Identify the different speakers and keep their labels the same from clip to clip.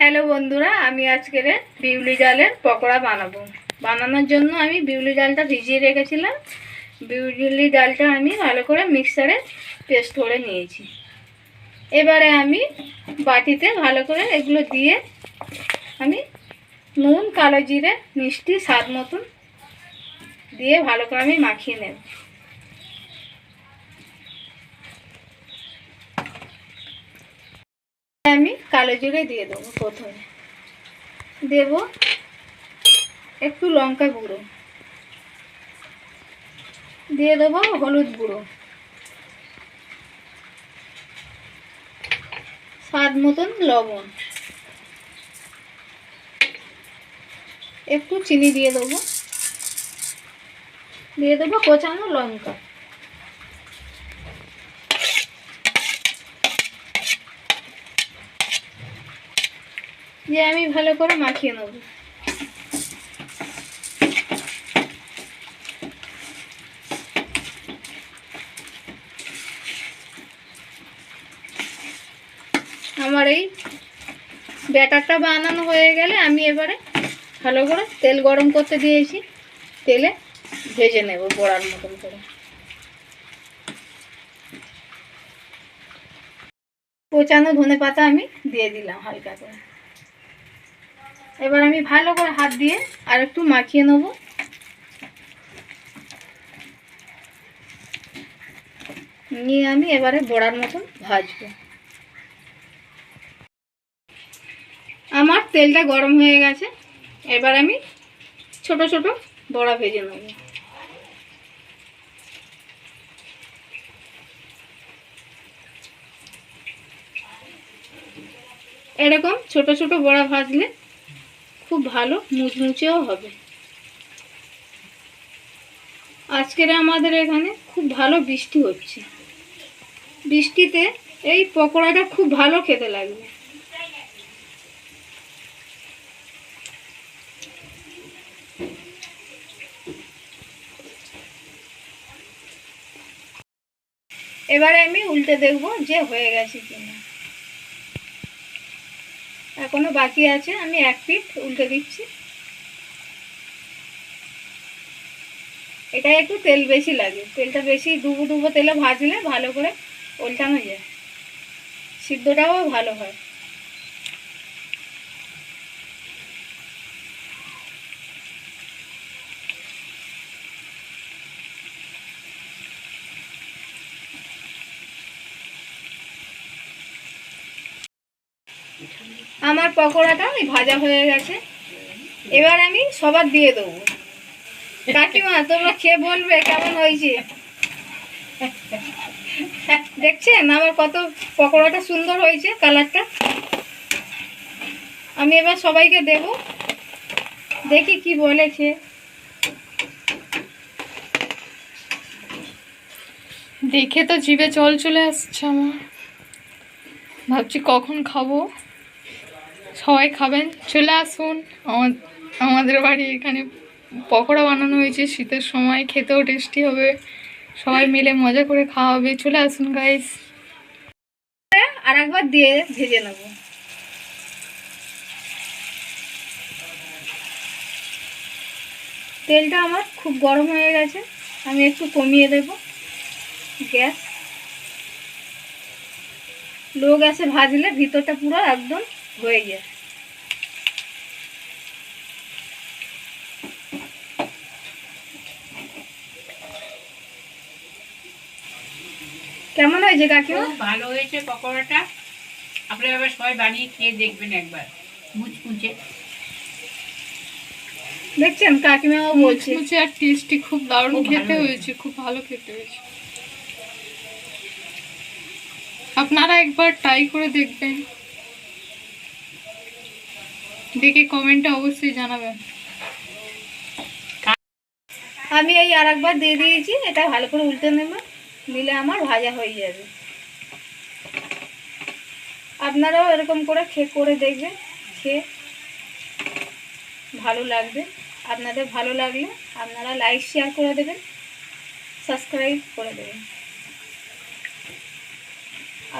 Speaker 1: Hello বন্ধুরা, আমি আজকের বিউলি ডালের পকোড়া বানাবো। বানানোর জন্য আমি বিউলি ডালটা ভিজিয়ে রেখেছিলাম। বিউলি ডালটা আমি ভালো করে মিক্সারে পেস্ট করে নিয়েছি। এবারে আমি বাটিতে ভালো করে এগুলো দিয়ে আমি নুন, কালো জিরে, মিষ্টি, স্বাদ মতন দিয়ে ভালো করে আমি মাখিয়ে নেব। আমি কালো জিরে দিয়ে দেবো প্রথমে। দেব একটু লঙ্কা গুঁড়ো। দিয়ে দেবো হলুদ গুঁড়ো। স্বাদ মতন লবণ। একটু চিনি দিয়ে দেবো। দিয়ে দেবো কোচানো লঙ্কা। দিয়ে আমি ভালো করে মাখিয়ে নেব। আমার এই ব্যাটারটা বানানো হয়ে গেলে আমি এবারে ভালো করে তেল গরম করতে দিয়েছি। তেলে ভেজে নেব বড়ার মতন করে। পচানো ধনে পাতা আমি দিয়ে দিলাম হালকা করে। এবার আমি ভালো করে হাত দিয়ে আর একটু মাখিয়ে নেব। নিয়ে আমি এবারে বড়ার মতন ভাজবো। আমার তেলটা গরম হয়ে গেছে, এবার আমি ছোট ছোট বড়া ভেজে নেব। এরকম ছোট ছোট বড়া ভাজলে খুব ভালো, মুচমুচেও হবে। আজকের আমাদের এখানে খুব ভালো বৃষ্টি হচ্ছে। বৃষ্টিতে এই পকোড়াটা খুব ভালো খেতে লাগবে। এবারে আমি উল্টে দেখব যে হয়ে গেছে কিনা। এখনও বাকি আছে? আমি এক পিঠ উল্টে দিচ্ছি। এটা একটু তেল বেশি লাগে। তেলটা বেশি ডুবো ডুবো তেলে ভাজলে ভালো করে উল্টানো যায়। সিদ্ধটাও ভালো হয়। আমার পকোড়াটা ভাজা হয়ে গেছে। এবার আমি সবার দিয়ে দেবো। কাকিমা, তোমরা খেয়ে বলবে কেমন হয়েছে? দেখছেন আমার কত পকোড়াটা সুন্দর হয়েছে কালারটা? আমি এবার সবাইকে দেব। দেখি কি বলেছে।
Speaker 2: দেখে তো জিভে জল চলে আসছে আমার। ভাবছি কখন খাব? সবাই খাবেন। চলে আসুন। আমা- আমাদের বাড়ি এখানে পকোড়া বানানো হয়েছে। শীতের সময় খেতেও টেস্টি হবে। সবাই মিলে মজা করে খাওয়া হবে। চলে আসুন গাইস
Speaker 1: আর একবার দিয়ে ভেজে নেব। তেলটা আমার খুব গরম হয়ে গেছে। আমি একটু কমিয়ে দেব। গ্যাস। লো গ্যাসে ভাজলে ভিতরটা পুরো একদম হয়ে যায় কেমন হয়েছে কাকিমা?
Speaker 3: খুব ভালো হয়েছে পকোড়াটা। আপনারা এবার সবাই বানিয়ে খেয়ে দেখবেন একবার মুচমুচে।
Speaker 1: দেখছেন কাকিমাও বলছে।
Speaker 2: মুচমুচে আর টেস্টি খুব দারুণ খেতে
Speaker 3: হয়েছে।
Speaker 2: হয়েছে খুব ভালো খেতে হয়েছে। আপনারা একবার ট্রাই করে দেখবেন। দেখে কমেন্টে অবশ্যই জানাবেন।
Speaker 1: আমি এই আর একবার দিয়ে দিয়েছি, এটা ভালো করে উল্টে নেব, দিলে আমার ভাজা হয়ে যাবে। আপনারাও এরকম করে খেয়ে করে দেখবেন খেয়ে ভালো লাগবে। আপনাদের ভালো লাগলে আপনারা লাইক শেয়ার করে দেবেন সাবস্ক্রাইব করে দেবেন।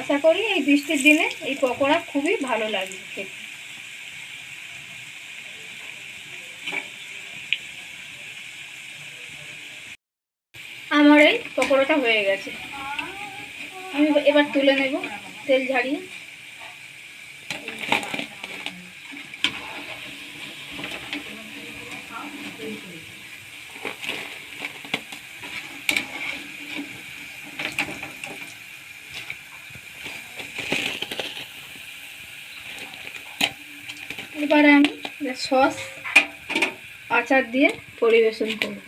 Speaker 1: আশা করি এই বৃষ্টির দিনে এই পকোড়া খুবই ভালো লাগবে খেতে। আমার এই পকোড়াটা হয়ে গেছে। আমি এবার তুলে নেব তেল ঝাড়িয়ে। এবারে আমি সস, আচার দিয়ে পরিবেশন করব।